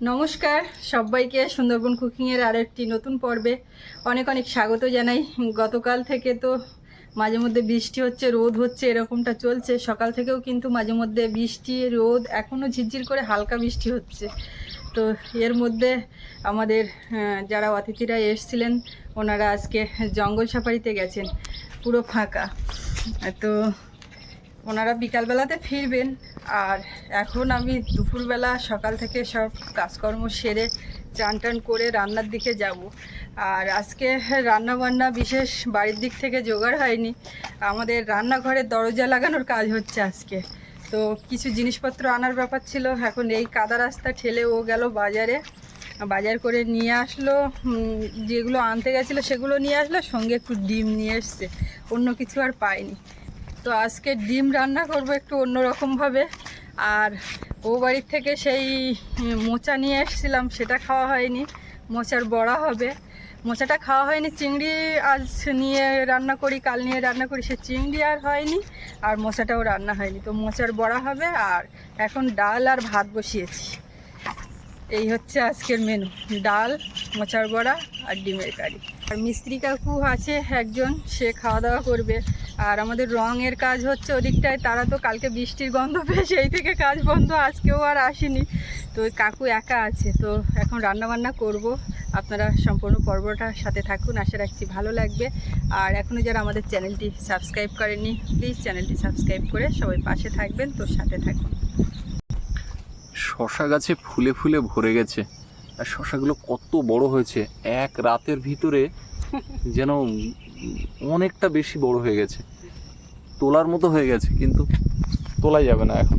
নমস্কার, সবাইকে সুন্দরবন কুকিংয়ের আর একটি নতুন পর্বে অনেক অনেক স্বাগত জানাই। গতকাল থেকে তো মাঝে মধ্যে বৃষ্টি হচ্ছে, রোদ হচ্ছে, এরকমটা চলছে। সকাল থেকেও কিন্তু মাঝে মধ্যে বৃষ্টি, রোদ এখনও ঝিরঝির করে হালকা বৃষ্টি হচ্ছে। তো এর মধ্যে আমাদের যারা অতিথিরা এসছিলেন, ওনারা আজকে জঙ্গল সাফারিতে গেছেন, পুরো ফাঁকা। তো ওনারা বিকালবেলাতে ফিরবেন। আর এখন আমি দুপুরবেলা সকাল থেকে সব কাজকর্ম সেরে চান টান করে রান্নার দিকে যাব। আর আজকে রান্না বান্না বিশেষ বাড়ির দিক থেকে জোগাড় হয়নি। আমাদের রান্নাঘরের দরজা লাগানোর কাজ হচ্ছে আজকে। তো কিছু জিনিসপত্র আনার ব্যাপার ছিল। এখন এই কাদা রাস্তা ঠেলে ও গেল বাজারে। বাজার করে নিয়ে আসলো যেগুলো আনতে গেছিল সেগুলো নিয়ে আসলো, সঙ্গে একটু ডিম নিয়ে এসছে। অন্য কিছু আর পাইনি। তো আজকে ডিম রান্না করব একটু অন্যরকমভাবে আর ও বাড়ির থেকে সেই মোচা নিয়ে এসেছিলাম, সেটা খাওয়া হয়নি। মোচার বড়া হবে। মোচাটা খাওয়া হয়নি, চিংড়ি আজ নিয়ে রান্না করি, কাল নিয়ে রান্না করি, সে চিংড়ি আর হয়নি, আর মোচাটাও রান্না হয়নি। তো মোচার বড়া হবে, আর এখন ডাল আর ভাত বসিয়েছি। এই হচ্ছে আজকের মেনু ডাল, মোচার বড়া আর ডিমের কারি। আর মিস্ত্রি কাকু আছে একজন, সে খাওয়া দাওয়া করবে। আর আমাদের রঙের কাজ হচ্ছে ওদিকটায়, তারা তো কালকে বৃষ্টির গন্ধ পেয়ে সেই থেকে কাজ বন্ধ, আজকেও আর আসেনি। তো ওই কাকু একা আছে, তো এখন রান্না বান্না করব। আপনারা সম্পূর্ণ পর্বটার সাথে থাকুন, আশা রাখছি ভালো লাগবে। আর এখনও যারা আমাদের চ্যানেলটি সাবস্ক্রাইব করেননি প্লিজ চ্যানেলটি সাবস্ক্রাইব করে সবাই পাশে থাকবেন, তো সাথে থাকুন। শশা গাছে ফুলে ফুলে ভরে গেছে। আর শশাগুলো কত বড় হয়েছে, এক রাতের ভিতরে যেন অনেকটা বেশি বড় হয়ে গেছে। তোলার মতো হয়ে গেছে, কিন্তু তোলা যাবে না এখন।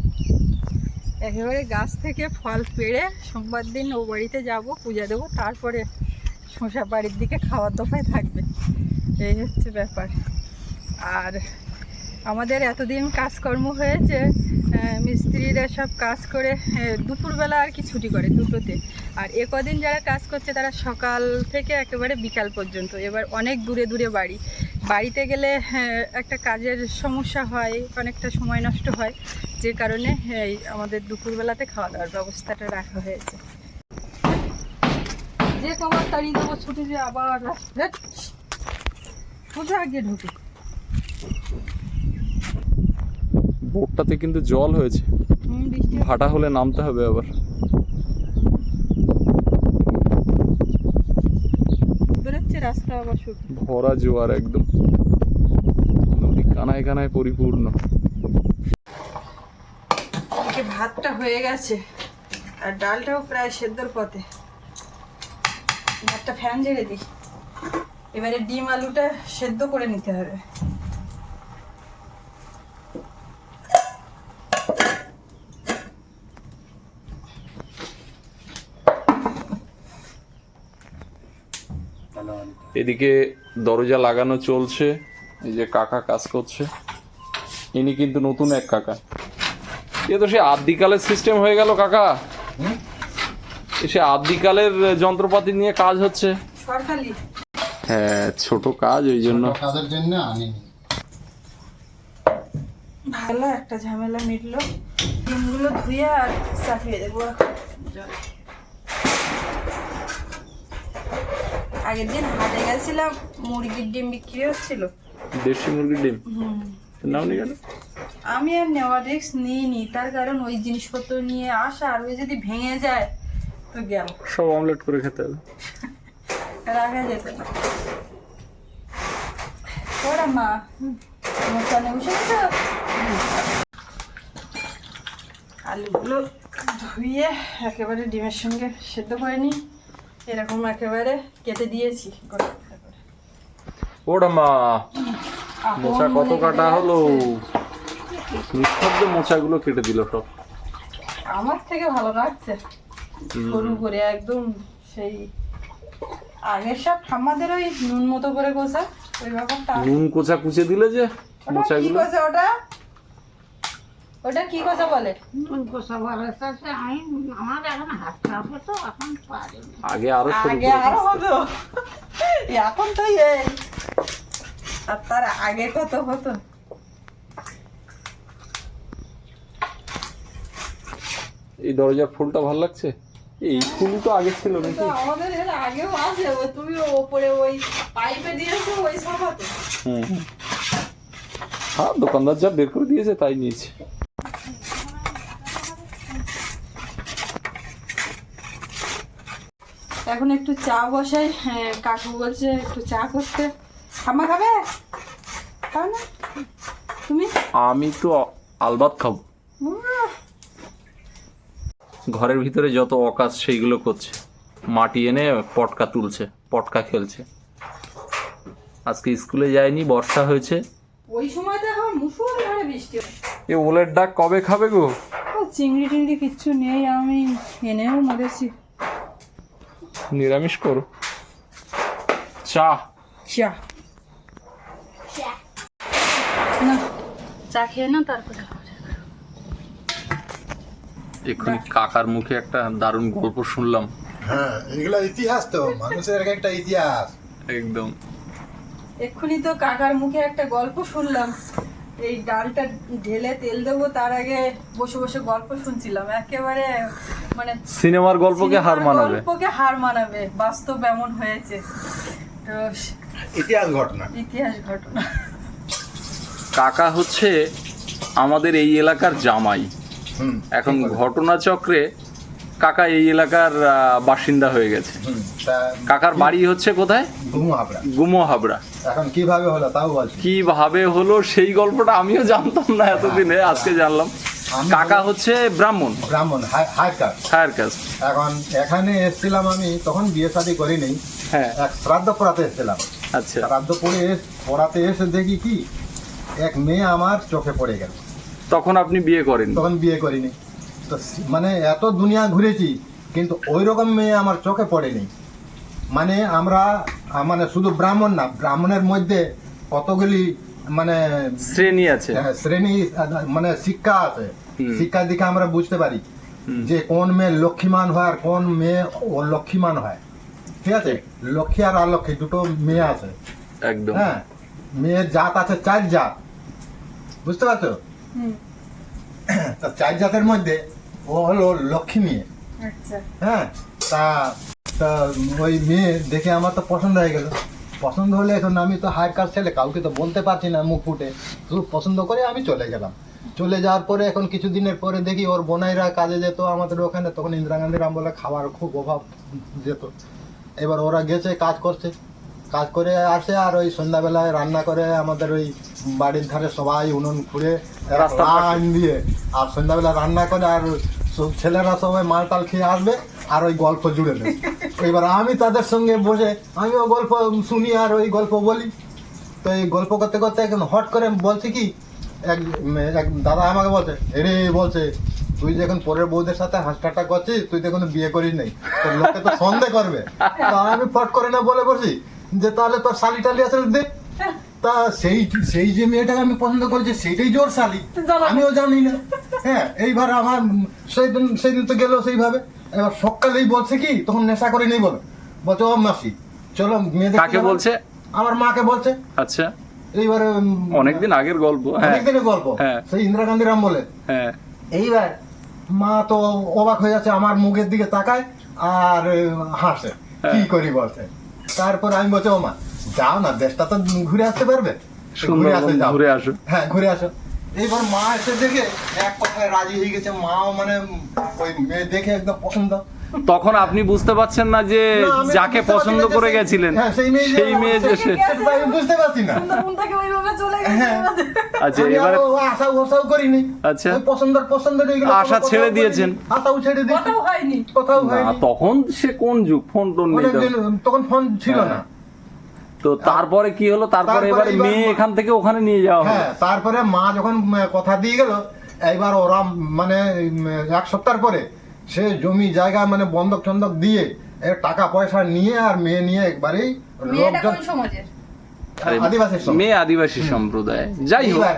একেবারে গাছ থেকে ফল পেড়ে সোমবার দিন ও বাড়িতে যাব, পূজা দেবো, তারপরে শশা বাড়ির দিকে খাওয়ার দফায় থাকবে। এই হচ্ছে ব্যাপার। আর আমাদের এতদিন কাজকর্ম হয়েছে মিস্ত্রিরা সব কাজ করে দুপুরবেলা আর কি ছুটি করে দুটোতে আর এ কদিন যারা কাজ করছে তারা সকাল থেকে একেবারে বিকাল পর্যন্ত এবার অনেক দূরে দূরে বাড়ি বাড়িতে গেলে হ্যাঁ, একটা কাজের সমস্যা হয় অনেকটা সময় নষ্ট হয় যে কারণে এই আমাদের দুপুরবেলাতে খাওয়া দাওয়ার ব্যবস্থাটা রাখা হয়েছে যে কবার তাড়িয়ে দেবো ছুটি যে আবার আগে ঢুকে বোটটাতে কিন্তু জল হয়েছে। ভাটা হলে নামতে হবে আবার। ভরা জোয়ার একদম। নদী কানায় কানায় পরিপূর্ণ। ভাতটা হয়ে গেছে আর ডালটাও প্রায় সেদ্ধর পথে। ভাতটা ফ্যান ঝেড়ে দিই। এবারে ডিম আলুটা সেদ্ধ করে নিতে হবে। এদিকে দরজা লাগানো চলছে। এই যে কাকা কাজ করছে। ইনি কিন্তু নতুন এক কাকা। এ তো সে আদিকালের সিস্টেম হয়ে গেল কাকা। সে আদিকালের যন্ত্রপাতি নিয়ে কাজ হচ্ছে। হ্যাঁ ছোট কাজ ওই জন্য। কাজের জন্য আনিনি। ভালো একটা ঝামেলা মিটলো। ডিমগুলো ধুয়ে আর চাপিয়ে দেবো জলে। আগের দিন হাটে গেছিলাম মুরগির ডিম বিক্রি হচ্ছিল। দেশি মুরগির ডিম? নাও আমি আর নেওয়া রিস্ক নিইনি তার কারণ ওই জিনিসপত্র নিয়ে আসা আর ওই যদি ভেঙে যায় তো গেল। সব অমলেট করে খেতে হবে। রাখা যেতে না ওরা মা মশলা বসে গেছে আলুগুলো ধুয়ে একেবারে ডিমের সঙ্গে সেদ্ধ করে নিই। এরকম একেবারে কেটে দিয়েছি। গোটা গোটা করে। ওটা মা আপন মোচা কত কাটা হলো। নিঃশব্দে মোচাগুলো কেটে দিল সব। আমার থেকে ভালো লাগছে। সরু করে একদম সেই আগের সব আমাদের ওই নুন মতো করে কষা। ওই ব্যাপারটা নুন কোচা কুচে দিলে যে ওটা কি মোচাগুলো? কষা ওটা? ওটা কি কষা বলে? নুন বলে তো আমি আমার এখন হাত খারাপ তো এখন পারি আগে আরও আগে আরও হতো। এখন তো এই আর তার আগে কত হতো? এই দরজার ফুলটা ভালো লাগছে? এই ফুলই তো আগে ছিল নাকি? তো আমাদের এর আগেও আছে। ও তুমি ওপরে ওই পাইপে দিয়েছ ওই হুম হুম। হ্যাঁ দোকানদার যা বের করে দিয়েছে তাই নিয়েছে। এখন একটু চা বসাই। হ্যাঁ, কাকু বলছে একটু চা করতে। ঠাম্মা খাবে? খাবে না। তুমি? আমি তো আলবাত খাব। ঘরের ভিতরে যত অকাজ সেইগুলো করছে। মাটি এনে পটকা তুলছে পটকা খেলছে। আজকে স্কুলে যায়নি বর্ষা হয়েছে। ওই সময় তো এখন মুসুর ধরে বৃষ্টি এ ওলের ডাক কবে খাবে গো? চিংড়ি টিংড়ি কিচ্ছু নেই আমি এনেও মরেছি। নিরামিষ করো। চা। চা। না চা খেয়ে না তারপরে এক্ষুনি কাকার মুখে একটা দারুণ গল্প শুনলাম। হ্যাঁ এগুলো ইতিহাস তো মানুষের একটা ইতিহাস। একদম। এক্ষুনি তো কাকার মুখে একটা গল্প শুনলাম। এই ডালটা ঢেলে তেল দেবো তার আগে বসে বসে গল্প শুনছিলাম। একেবারে মানে সিনেমার গল্পকে হার মানাবে। গল্পকে হার মানাবে। বাস্তব এমন হয়েছে। তো ইতিহাস ঘটনা। ইতিহাস ঘটনা। কাকা হচ্ছে আমাদের এই এলাকার জামাই। হুম। এখন ঘটনাচক্রে কাকা এই এলাকার বাসিন্দা হয়ে গেছে। কাকার বাড়ি হচ্ছে কোথায়? গুমো হাবড়া। এখন কীভাবে হলো তাও বলছি কীভাবে হলো সেই গল্পটা আমিও জানতাম না এতদিনে আজকে জানলাম। কাকা হচ্ছে ব্রাহ্মণ। ব্রাহ্মণ হাই কাস্ট হায়ার কাস্ট এখন এখানে এসেছিলাম আমি তখন বিয়ে শাদি করিনি। হ্যাঁ। এক শ্রাদ্ধ পড়াতে এসেছিলাম। আচ্ছা। শ্রাদ্ধ পড়ে এস- পড়াতে এসে দেখি কি এক মেয়ে আমার চোখে পড়ে গেল। তখন আপনি বিয়ে করেন তখন বিয়ে করিনি। তো মানে এত দুনিয়া ঘুরেছি কিন্তু ওই রকম মেয়ে আমার চোখে পড়েনি। মানে আমরা মানে শুধু ব্রাহ্মণ না ব্রাহ্মণের মধ্যে কতগুলি মানে শ্রেণি আছে। আহ, শ্রেণি মানে শিক্ষা আছে। হুম। শিক্ষার দিকে আমরা বুঝতে পারি যে কোন মেয়ে লক্ষ্মীমান হয় আর কোন মেয়ে অলক্ষ্মীমান হয়। ঠিক আছে? লক্ষ্মী আর অলক্ষ্মী দুটো মেয়ে আছে। একদম। হ্যাঁ মেয়ের জাত আছে চার জাত। বুঝতে পারছ? তা চার জাতের মধ্যে ও হলো লক্ষ্মী মেয়ে। আচ্ছা। হ্যাঁ তা তা ওই মেয়ে দেখে আমার তো পছন্দ হয়ে গেল। পছন্দ হলে এখন আমি তো হায়ার কাস্ট ছেলে কাউকে তো বলতে পারছি না মুখ ফুটে। শুধু পছন্দ করে আমি চলে গেলাম। চলে যাওয়ার পরে এখন কিছু দিনের পরে দেখি ওর বোনাইরা কাজে যেত আমাদের ওখানে তখন ইন্দিরা গান্ধীর আমলে খাবার খুব অভাব যেত। এবার ওরা গেছে কাজ করছে। কাজ করে আসে আর ওই সন্ধ্যাবেলায় রান্না করে আমাদের ওই বাড়ির ধারে সবাই উনুন খুঁড়ে লাইন দিয়ে। আর সন্ধ্যাবেলা রান্না করে আর সব ছেলেরা সবাই মাল টাল খেয়ে আসবে আর ওই গল্প জুড়ে দেবে। এবার আমি তাদের সঙ্গে বসে, আমিও গল্প শুনি আর ওই গল্প বলি। তো এই গল্প করতে করতে এখন হট করে বলছি কি, এক এক দাদা আমাকে বলছে, এরে, বলছে, তুই যখন পরের বউদের সাথে হাসটাটা করছিস, তুই তো এখনও বিয়ে করিস নাই। তোর লোকে তো সন্দেহ করবে। তা আমি ফট করে না বলে বসি, যে তাহলে তোর শালি টালি আছে দে তা সেই সেই যে মেয়েটাকে আমি পছন্দ করেছি সেইটাই জোর শালি। আমিও জানি না। হ্যাঁ এইবার আমার সেই দিন সেই দিন তো গেল সেইভাবে। এবার সকালেই বলছে কি তখন নেশা করে নেই বলো। বলছে ও মাসি চলো মেয়ে দেখতে কাকে বলছে? আমার মাকে বলছে। আচ্ছা। এইবার অনেকদিন আগের গল্প হ্যাঁ। অনেকদিনের গল্প। হ্যাঁ। সেই ইন্দিরা গান্ধীর আমলে বলে এইবার মা তো অবাক হয়ে যাচ্ছে আমার মুখের দিকে তাকায় আর হাসে। কি করি বলছে? তারপর আমি বলছি ও মা যাও না দেশটা তো ঘুরে আসতে পারবে। ঘুরে যাও। ঘুরে আসো। হ্যাঁ ঘুরে আসো। এইবার মা এসে দেখে এক কথায় রাজি হয়ে গেছে। মাও মানে ওই মেয়ে দেখে একদম পছন্দ। তখন আপনি বুঝতে পারছেন না যে যাকে পছন্দ করে গেছিলেন। হ্যাঁ, সেই মেয়ে যে বুঝতে পারছি না। হ্যাঁ। আচ্ছা এবারে আশা ভরসাও করিনি। আচ্ছা। পছন্দের এইগুলো আশা ছেড়ে দিয়েছেন। আশাও ছেড়ে দিয়েছি। কথাও হয়নি। কোথাও না, হয়নি। তখন সে কোন যুগ? ফোন টোন নেই তখন। তখন ফোন ছিল না। হ্যাঁ। তো তারপরে কি হলো? তারপরে এবারে মেয়ে এখান থেকে ওখানে নিয়ে যাওয়া হলো। হ্যাঁ তারপরে মা যখন কথা দিয়ে গেল এইবার ওরা মানে এক সপ্তাহ পরে সে জমি জায়গা মানে বন্ধক টন্ধক দিয়ে টাকা পয়সা নিয়ে আর মেয়ে নিয়ে একবারেই লোকজন। মেয়ে আদিবাসী সম্প্রদায়। যাই হোক। এবার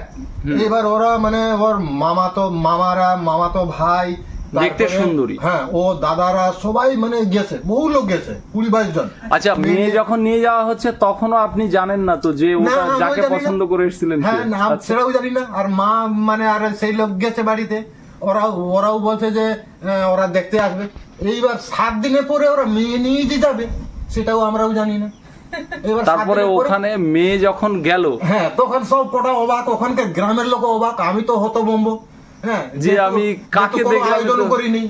এবার ওরা মানে ওর মামা তো মামারা মামা তো ভাই দেখতে সুন্দরী। হ্যাঁ ও দাদারা সবাই মানে গেছে বহু লোক গেছে কুড়ি বাইশ জন। আচ্ছা মেয়ে যখন নিয়ে যাওয়া হচ্ছে তখনও আপনি জানেন না তো যে ওটা যাকে পছন্দ করে এসেছিলেন হ্যাঁ না আচ্ছা। সেটাও জানি না। আর মা মানে আর সেই লোক গেছে বাড়িতে ওরা ওরাও বলছে যে ওরা দেখতে আসবে। এইবার সাত দিনে পরে ওরা মেয়ে নিয়ে যে যাবে সেটাও আমরাও জানি না। এবার তারপরে ওখানে মেয়ে যখন গেল হ্যাঁ তখন সব কটা অবাক ওখানকার গ্রামের লোক অবাক আমি তো হতবম্ব হ্যাঁ যে আমি কাকে দেখলাম আয়োজন করিনি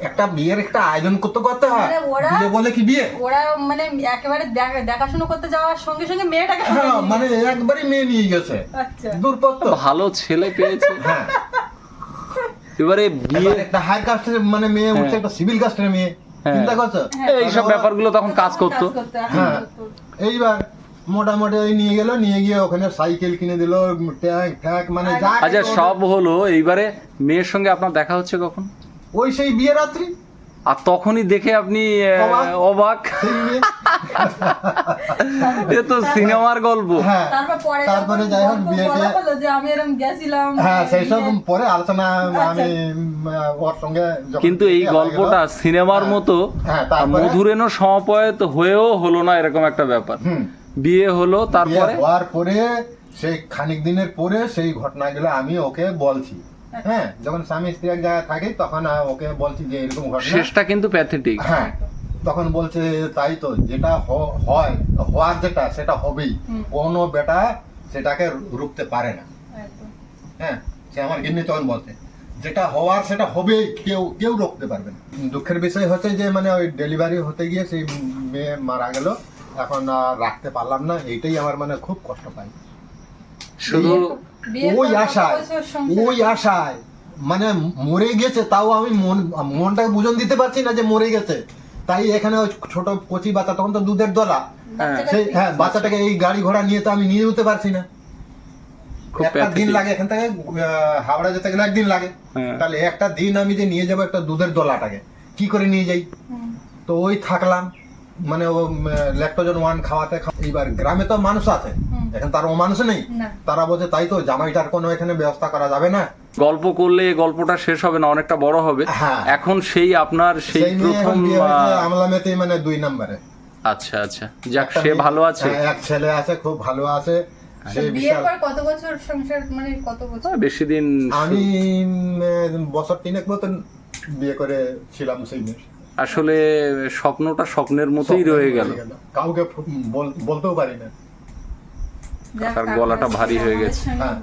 একটা বিয়ের একটা আয়োজন করতে করতে হয়? মানে ওরা- বিয়ে বলে কি বিয়ে? ওরা মানে একেবারে দেখা- দেখাশুনো করতে যাওয়ার সঙ্গে সঙ্গে মেয়েটাকে হ্যাঁ মানে একবারই মেয়ে নিয়ে গেছে। আচ্ছা। দূরপত্র ভালো ছেলে পেয়েছে। হ্যাঁ। এবারে বিয়ে একটা হাই কাস্টের মানে মেয়ে উঠছে একটা সিভিল কাস্টের মেয়ে। হ্যাঁ। চিন্তা করছ? এইসব ব্যাপারগুলো তখন কাজ করতো। হ্যাঁ। এইবার মোটামুটি ওই নিয়ে গেল নিয়ে গিয়ে ওখানে সাইকেল কিনে দিল ট্যাঙ্ক ফ্যাঙ্ক মানে যা আচ্ছা সব হলো এইবারে মেয়ের সঙ্গে আপনার দেখা হচ্ছে কখন? ওই সেই বিয়ে রাত্রি। আর তখনই দেখে আপনি অবাক। এ তো সিনেমার গল্প। হ্যাঁ তারপরে যাই হোক হ্যাঁ সেই সব পরে আলোচনা আচ্ছা। আমি ওর সঙ্গে কিন্তু এই গল্পটা সিনেমার হ্যাঁ, মতো হ্যাঁ, তারপরে- মধুরেনও হয়েও হলো না এরকম একটা ব্যাপার। হুম, বিয়ে হলো তারপরে? হওয়ার পরে সেই খানিক দিনের পরে সেই ঘটনাগুলো আমি ওকে বলছি। হ্যাঁ। যখন স্বামী স্ত্রী এক জায়গায় থাকি তখন ওকে বলছি যে এরকম ঘটনা। শেষটা কিন্তু প্যাথেটিক হ্যাঁ তখন বলছে তাই তো যেটা হ- হয় হওয়ার যেটা সেটা হবেই। কোনো বেটা সেটাকে রুখতে পারে না। হ্যাঁ সে আমার গিন্নি তখন বলতে যেটা হওয়ার সেটা হবেই কেউ কেউ রুখতে পারবে না। দুঃখের বিষয় হচ্ছে যে মানে ওই ডেলিভারি হতে গিয়ে সেই মেয়ে মারা গেল। এখন রাখতে পারলাম না এইটাই আমার মানে খুব কষ্ট পাই। শুধু ওই আশায় ওই আশায় মানে মরে গেছে তাও আমি মন মনটাকে বুঝন দিতে পারছি না যে মরে গেছে। তাই এখানে ওই ছোট কচি বাচ্চা তখন তো দুধের দলা। সেই হ্যাঁ বাচ্চাটাকে এই গাড়ি ঘোড়া নিয়ে তো আমি নিয়ে যেতে পারছি না। একটা দিন লাগে এখান থেকে হাওড়া যেতে গেলে একদিন লাগে। হ্যাঁ। তাহলে একটা দিন আমি যে নিয়ে যাব একটা দুধের দোলাটাকে কি করে নিয়ে যাই? তো ওই থাকলাম। মানে ও ল্যাকটোজন ওয়ান খাওয়াতে এইবার গ্রামে তো মানুষ আছে। এখন তার ও মানুষ নেই। তারা বলছে তাই তো জামাইটার কোনো এখানে ব্যবস্থা করা যাবে না? গল্প করলে গল্পটা শেষ হবে না অনেকটা বড় হবে। হ্যাঁ। এখন সেই আপনার সেই প্রথম আমলামেতে মানে দুই নম্বরে। আচ্ছা আচ্ছা। যাক সে ভালো আছে। হ্যাঁ, এক ছেলে আছে খুব ভালো আছে। কত বছর সংসার মানে কত বছর? বেশি দিন আমি বছর তিনেক মতন বিয়ে করে ছিলাম সেই মেয়ে আসলে স্বপ্নটা স্বপ্নের মতোই রয়ে গেল। কাউকে বলতেও পারি না। কাকার গলাটা ভারী হয়ে গেছে। হ্যাঁ।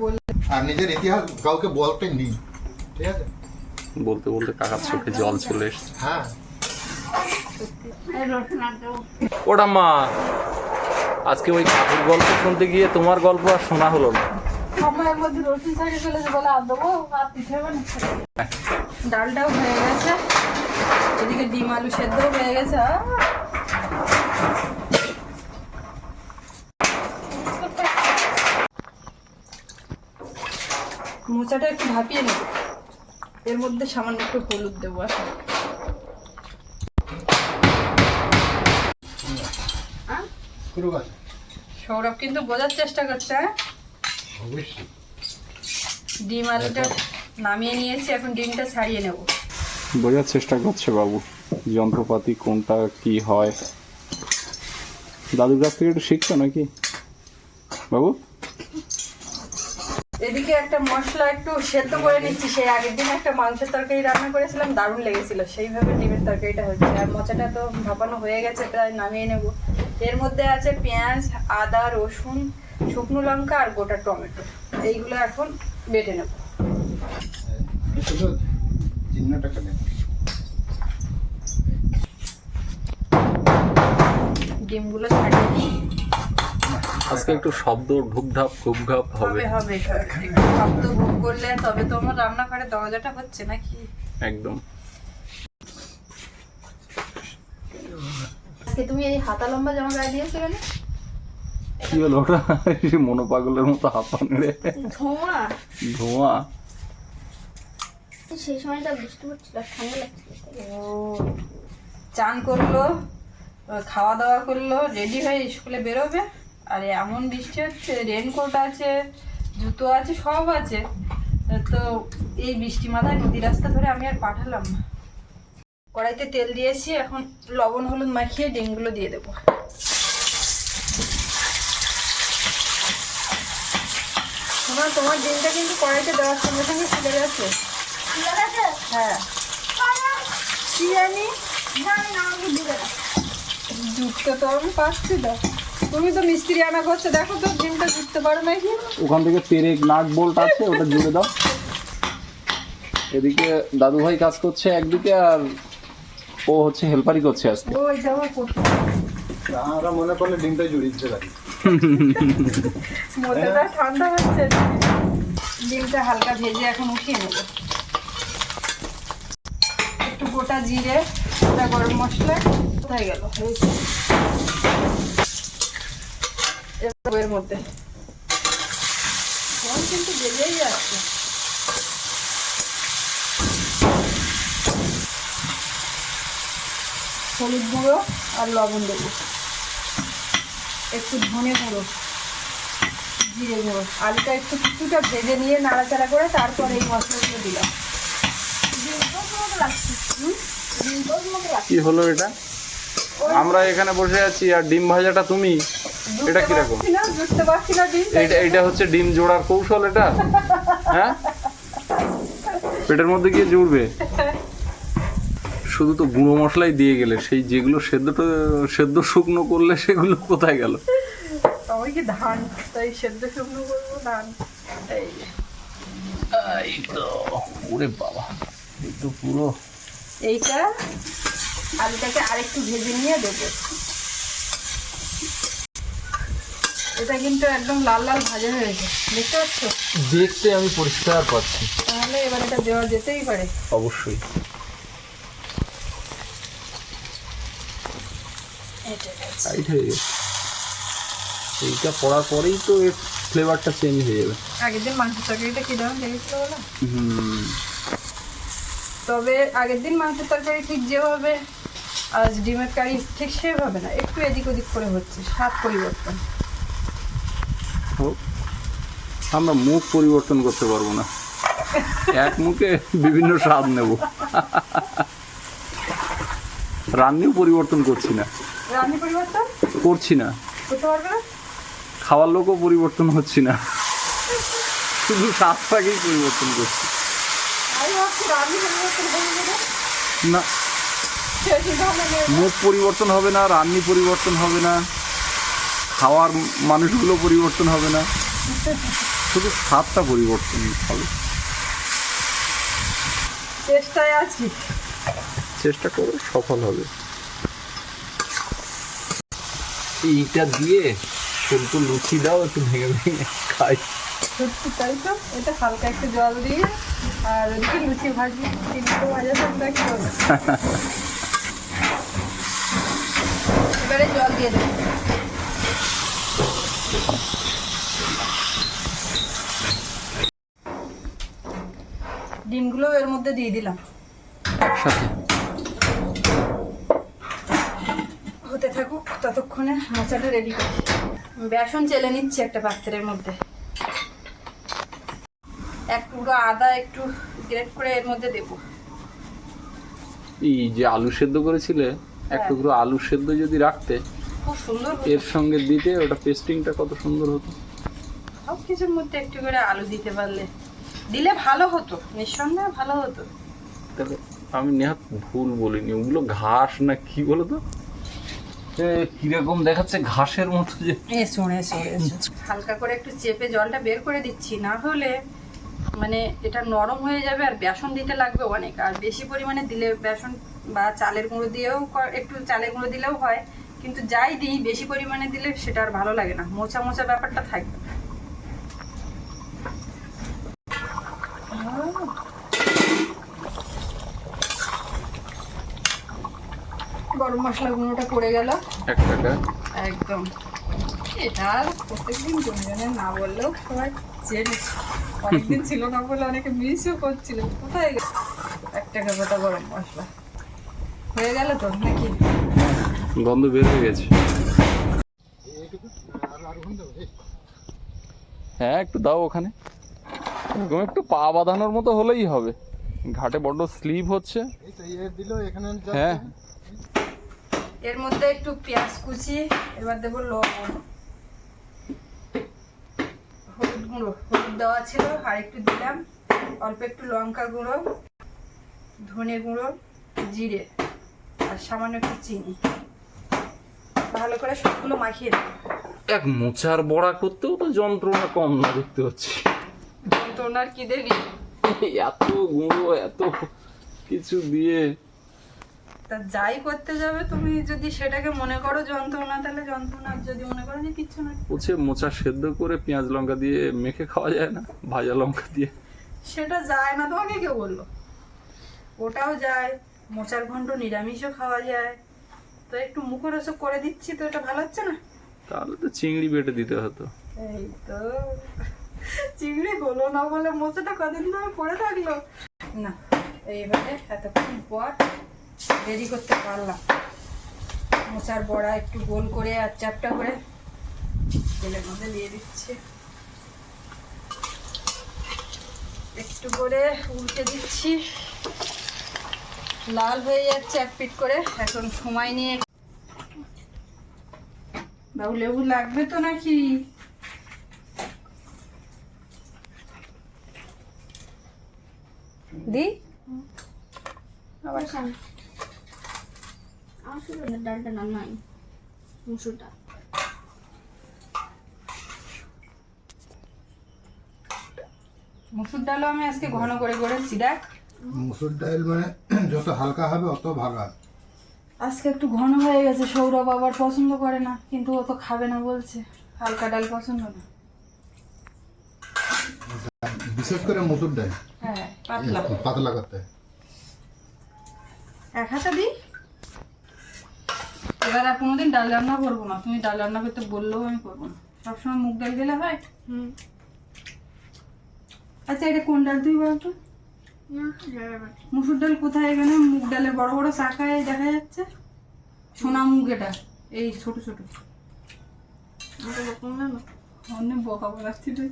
আর নিজের ইতিহাস কাউকে বলতে নেই। ঠিক আছে? বলতে বলতে কাকার চোখে জল চলে এসছে। হ্যাঁ। ওটা মা আজকে ওই কাকুর গল্প শুনতে গিয়ে তোমার গল্প আর শোনা হলো না। ডালটাও হয়ে গেছে। এদিকে ডিম আলু সেদ্ধও হয়ে গেছে মোচাটা একটু ভাপিয়ে নেব। এর মধ্যে সামান্য একটু হলুদ দেবো আর সৌরভ কিন্তু বোঝার চেষ্টা করছে ডিম আলুটা নামিয়ে নিয়েছি এখন ডিমটা ছাড়িয়ে নেব। বোঝার চেষ্টা করছে বাবু যন্ত্রপাতি কোনটা কি হয়। দাদুর কাছ থেকে একটু শিখছো নাকি? বাবু? এদিকে একটা মশলা একটু সেদ্ধ করে নিচ্ছি সেই আগের দিন একটা মাংসের তরকারি রান্না করেছিলাম দারুণ লেগেছিল। সেইভাবে ডিমের তরকারিটা হচ্ছে। আর মোচাটা তো ভাপানো হয়ে গেছে প্রায় নামিয়ে নেব। এর মধ্যে আছে পেঁয়াজ আদা রসুন শুকনো লঙ্কা আর গোটা টমেটো। এইগুলো এখন বেটে নেব। কেটে ডিমগুলো ছাড়িয়ে আজকে একটু শব্দ ঢুকঢাপ হবে। হবে হবে শব্দ করলে তবে তো আমার রান্নাঘরে দরজাটা হচ্ছে নাকি? একদম। আজকে তুমি এই হাতা লম্বা জামা গায়ে দিয়েছ কেন? কি হলো ওটা? মনোপাগলের মতো হাত নেড়ে ধোঁয়া। ধোঁয়া? সেই সময়টা বুঝতে পারছিল ঠান্ডা লাগছিল ও, চান করল খাওয়া দাওয়া করল রেডি হয়ে স্কুলে বেরোবে। আর এমন বৃষ্টি হচ্ছে রেনকোট আছে, জুতো আছে, সব আছে। তো এই বৃষ্টি মাথায় নদী রাস্তা ধরে আমি আর পাঠালাম না। কড়াইতে তেল দিয়েছি, এখন লবণ, হলুদ মাখিয়ে ডিমগুলো দিয়ে দেবো। তোমার তোমার ডিমটা কিন্তু কড়াইতে দেওয়ার সঙ্গে সঙ্গে ফুলে গেছে। হ্যাঁ। কি জানি জানি না আমাকে দিবে না জুটতে তো আমি পাচ্ছি না তুমি তো মিস্ত্রি আনা করছ দেখো তো ডিমটা জুটতে পারো নাকি? ওখান থেকে পেরেক নাট বোল্ট আছে ওটা জুড়ে দাও। এদিকে দাদু ভাই কাজ করছে একদিকে আর ও হচ্ছে হেল্পারই করছে আজকে। ও এটা আমার করতে আমরা মনে করলে ডিমটাই জুড়িয়ে দিতে পারি। ঠান্ডা হচ্ছে। ডিমটা হালকা ভেজে এখন উঠিয়ে নেব। একটু গোটা জিরে, গোটা গরম মশলা, কোথায় গেল? এর মধ্যে। কিন্তু ভেজেই যাচ্ছে হলুদ গুঁড়ো আর লবণ দেবো। একটু ধনে গুঁড়ো, জিরে গুঁড়ো। আলুটা একটু কিছুটা ভেজে নিয়ে নাড়াচাড়া করে তারপরে এই মশলাগুলো দিলাম। কি হলো এটা? আমরা এখানে বসে আছি আর ডিম ভাজাটা তুমি? এটা কীরকম? এটা এটা হচ্ছে ডিম জোড়ার কৌশল এটা? হ্যাঁ? পেটের মধ্যে গিয়ে জুড়বে। শুধু তো গুঁড়ো মশলাই দিয়ে গেলে সেই যেগুলো সেদ্ধটা সেদ্ধ শুকনো করলে সেগুলো কোথায় গেল? আমি কি ধান? তাই সেদ্ধ শুকনো করব ধান? এই তো ওরে বাবা এই তো পুরো এইটা আলুটাকে আরেকটু ভেজে নিয়ে দেবো। এটা কিন্তু একদম লাল লাল ভাজা হয়েছে দেখতে পাচ্ছ? দেখতে আমি পরিষ্কার পাচ্ছি। তাহলে এবার এটা দেওয়া যেতেই পারে। অবশ্যই। টাইট হয়ে গেছে। এইটা পড়ার পরেই তো এর ফ্লেভারটা চেঞ্জ হয়ে যাবে। আগের দিন মাংসের তরকারিটা কি লেগেছিল বলো? হুম। তবে আগের দিন মাংসের তরকারি ঠিক যেভাবে আজ ডিমের কারি ঠিক সেভাবে না একটু এদিক ওদিক করে হচ্ছে স্বাদ পরিবর্তন। আমরা মুখ পরিবর্তন করতে পারব না। এক মুখে বিভিন্ন স্বাদ নেব। রান্নিও পরিবর্তন করছি না। রান্নি পরিবর্তন? করছি না? খাওয়ার লোকও পরিবর্তন হচ্ছি না। শুধু স্বাদটাকেই পরিবর্তন করছি আমি ভাবছি রান্নি পরিবর্তন হয়ে যাবে না। মুখ পরিবর্তন হবে না রান্নি পরিবর্তন হবে না খাওয়ার মানুষগুলো পরিবর্তন হবে না। শুধু স্বাদটা পরিবর্তন হবে। চেষ্টায় আছি। চেষ্টা করো সফল হবে। এইটা দিয়ে শুধু লুচি দাও একটু ভেঙে ভেঙে খাই। সত্যি তাই তো? এটা হালকা একটু জল দিয়ে আর ওদিকে লুচি ভাজি তিনটে ভাজা থাকবে কি এবারে জল দিয়ে দেবো। ডিমগুলো এর মধ্যে দিয়ে দিলাম। হতে থাকুক ততক্ষণে মোচাটা রেডি করি। বেসন চেলে নিচ্ছি একটা পাত্রের মধ্যে। এক টুকরো আদা একটু গ্রেট করে এর মধ্যে দেবো। এই যে আলু সেদ্ধ করেছিলে এক টুকরো আলু সেদ্ধ যদি রাখতে খুব সুন্দর। এর সঙ্গে দিতে ওটা পেস্টিংটা কত সুন্দর হতো? সব কিছুর মধ্যে একটু করে আলু দিতে পারলে। দিলে ভালো হতো নিঃসন্দেহে ভালো হতো। তাহলে আমি নেহাত ভুল বলিনি ওগুলো ঘাস না কি বলো তো কীরকম দেখাচ্ছে ঘাসের মতো যে। হালকা করে একটু চেপে জলটা বের করে দিচ্ছি না হলে মানে এটা নরম হয়ে যাবে আর বেসন দিতে লাগবে অনেক। আর বেশি পরিমাণে দিলে বেসন বা চালের গুঁড়ো দিয়েও একটু চালের গুঁড়ো দিলেও হয়। কিন্তু যাই দিই বেশি পরিমাণে দিলে সেটা আর ভালো লাগে না। মোচা মোচা ব্যাপারটা থাকবে। গরম মশলা গুঁড়োটা পড়ে গেল। একদম। এটা প্রত্যেকদিন গুঞ্জনের না বললেও সবাই চেনে অনেকদিন ছিল না বলে অনেকে মিসও করছিল। কোথায় গেছে এক টাকা গোটা গরম মশলা। হয়ে গেল তো নাকি? গন্ধ বের হয়ে গেছে। হ্যাঁ একটু দাও ওখানে। এরকম একটু পা বাঁধানোর মতো হলেই হবে। ঘাটে বড্ড স্লিপ হচ্ছে। হ্যাঁ। এর মধ্যে একটু পেঁয়াজ কুচি এবার দেবো লবণ হলুদ গুঁড়ো হলুদ দেওয়া ছিল আর একটু দিলাম। অল্প একটু লঙ্কা গুঁড়ো ধনে গুঁড়ো জিরে আর সামান্য একটু চিনি। ভালো করে সবগুলো মাখিয়ে দেবো এক মোচার বড়া করতেও তো যন্ত্রণা কম না দেখতে পাচ্ছি। যন্ত্রণার কি দেখি এত গুঁড়ো এত কিছু দিয়ে তা যাই করতে যাবে তুমি যদি সেটাকে মনে করো যন্ত্রণা তাহলে যন্ত্রণা যদি মনে করো যে কিচ্ছু না। হচ্ছে মোচা সেদ্ধ করে পেঁয়াজ লঙ্কা দিয়ে মেখে খাওয়া যায় না? ভাজা লঙ্কা দিয়ে। সেটা যায় না তোমাকে কেউ বলল? ওটাও যায় মোচার ঘন্ট নিরামিষও খাওয়া যায়। তো একটু মুখরোচক করে দিচ্ছি তো এটা ভালো হচ্ছে না? তাহলে তো চিংড়ি বেটে দিতে হতো। এই তো চিংড়ি হলো না বলে মোচাটা কদিন ধরে পড়ে থাকল। না এইভাবে এতক্ষণ পর দেরি করতে পারলাম। মোচার বড়া একটু গোল করে আর চ্যাপটা করে তেলের মধ্যে দিয়ে দিচ্ছি। একটু করে উল্টে দিচ্ছি। লাল হয়ে যাচ্ছে এক পিট করে। এখন সময় নিয়ে বাবু, লেবু লাগবে তো নাকি? দি? আবার ডালটা না নয় মুসুর ডাল মুসুর ডালও আমি আজকে ঘন করে করেছি দেখ। মুসুর ডাল মানে যত হালকা হবে অত ভালো আজকে একটু ঘন হয়ে গেছে সৌরভ আবার পছন্দ করে না কিন্তু ও তো খাবে না বলছে। হালকা ডাল পছন্দ না। বিশেষ করে মুসুর ডাল। হ্যাঁ পাতলা। পাতলা করতে। এক হাতে দিই? এবার আর কোনোদিন ডাল রান্না করব না। তুমি ডাল রান্না করতে বললেও আমি করব না। সবসময় মুগ ডাল দিলে হয়? আচ্ছা এটা কোন ডাল তুই বলতো? মুসুর ডাল কোথায় এখানে? মুগ ডালের বড় বড় শাখায় দেখা যাচ্ছে? সোনা মুগ এটা এই ছোট ছোট। আমাকে বকুন না না? অনেক বকা বলাচ্ছি তুই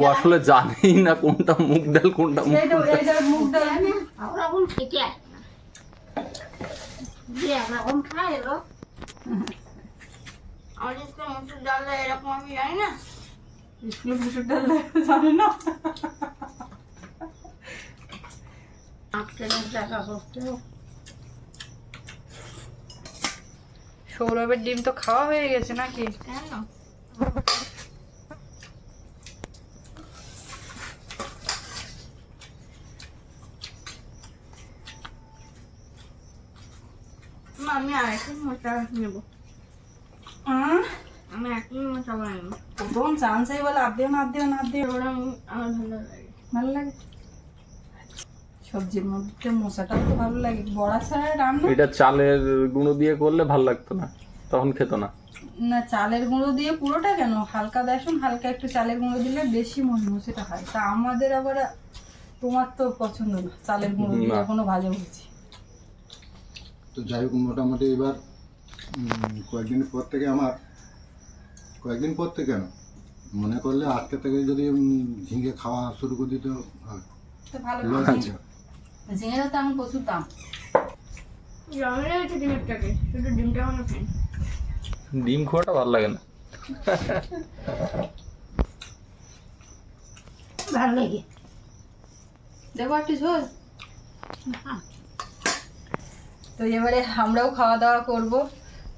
ও আসলে জানেই না কোনটা মুগ ডাল কোনটা মুগ এইটা এইটা মুগ ডাল। না এলো। আমাদের তো মুসুর ডাল এরকম আমি জানি না। স্কুলে মুসুর ডাল দেয়, না। দেখা করতে সৌরভের ডিম তো খাওয়া হয়ে গেছে নাকি? কেন মা, আমি আর একটু নেব। আমি একটু মোটা বানাবো প্রথম চান্সেই বলে আধ না আধ না আধ ওরা আমার ভালো লাগে। ভালো লাগে? সবজির মধ্যে মশাটাও তো ভালো লাগে। বড়া ছাড়া রান্না? এটা চালের গুঁড়ো দিয়ে করলে ভালো লাগতো না তখন খেত না। না চালের গুঁড়ো দিয়ে পুরোটা কেন? হালকা বেসন হালকা একটু চালের গুঁড়ো দিলে বেশি মশমশিটা হয়। তা আমাদের আবার তোমার তো পছন্দ না চালের গুঁড়ো দিয়ে। এখনও ভাজা ভুজি। তো যাই হোক মোটামুটি এবার কয়েকদিন পর থেকে আমার কয়েকদিন পর থেকে কেন মনে করলে আজকে থেকে যদি ঝিঙে খাওয়া শুরু করে দিতে হয়। তো ভালো আচ্ছা ঝিঙেটা তো আমি প্রচুর দাম। ডিম খাওয়াটা ভালো লাগে না। ভালো লাগে। দেবো একটু ঝোল তো এবারে আমরাও খাওয়া দাওয়া করব।